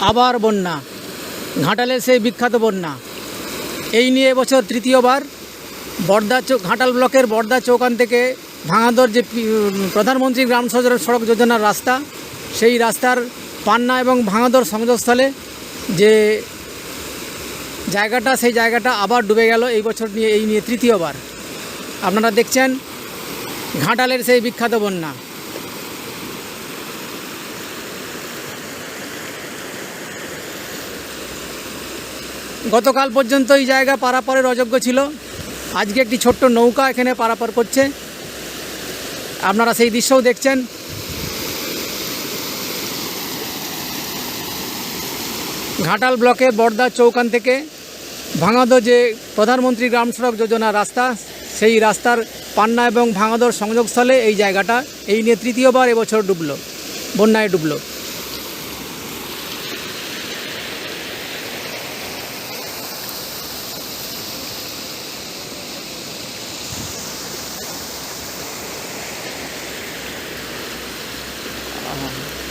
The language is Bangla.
আবার বন্যা। ঘাটালের সেই বিখ্যাত বন্যা। এই নিয়ে এবছর তৃতীয়বার বর্দা চৌ ঘাটাল ব্লকের বর্দা চৌকান থেকে ভাঙাদর যে প্রধানমন্ত্রী গ্রাম সড়ক সড়ক যোজনার রাস্তা, সেই রাস্তার পান্না এবং ভাঙাদর সংযোগস্থলে যে জায়গাটা, সেই জায়গাটা আবার ডুবে গেল এই বছর নিয়ে, এই নিয়ে তৃতীয়বার। আপনারা দেখছেন ঘাটালের সেই বিখ্যাত বন্যা। গতকাল পর্যন্ত এই জায়গা পারাপারের অযোগ্য ছিল। আজকে একটি ছোট্ট নৌকা এখানে পারাপার করছে। আপনারা সেই দৃশ্যও দেখছেন। ঘাটাল ব্লকের বর্দা চৌকান থেকে ভাঙাদো যে প্রধানমন্ত্রী গ্রাম সড়ক যোজনা রাস্তা, সেই রাস্তার পান্না এবং ভাঙাদোর সংযোগস্থলে এই জায়গাটা এই নিয়ে তৃতীয়বার এবছর ডুবলো, বন্যায় ডুবলো। um,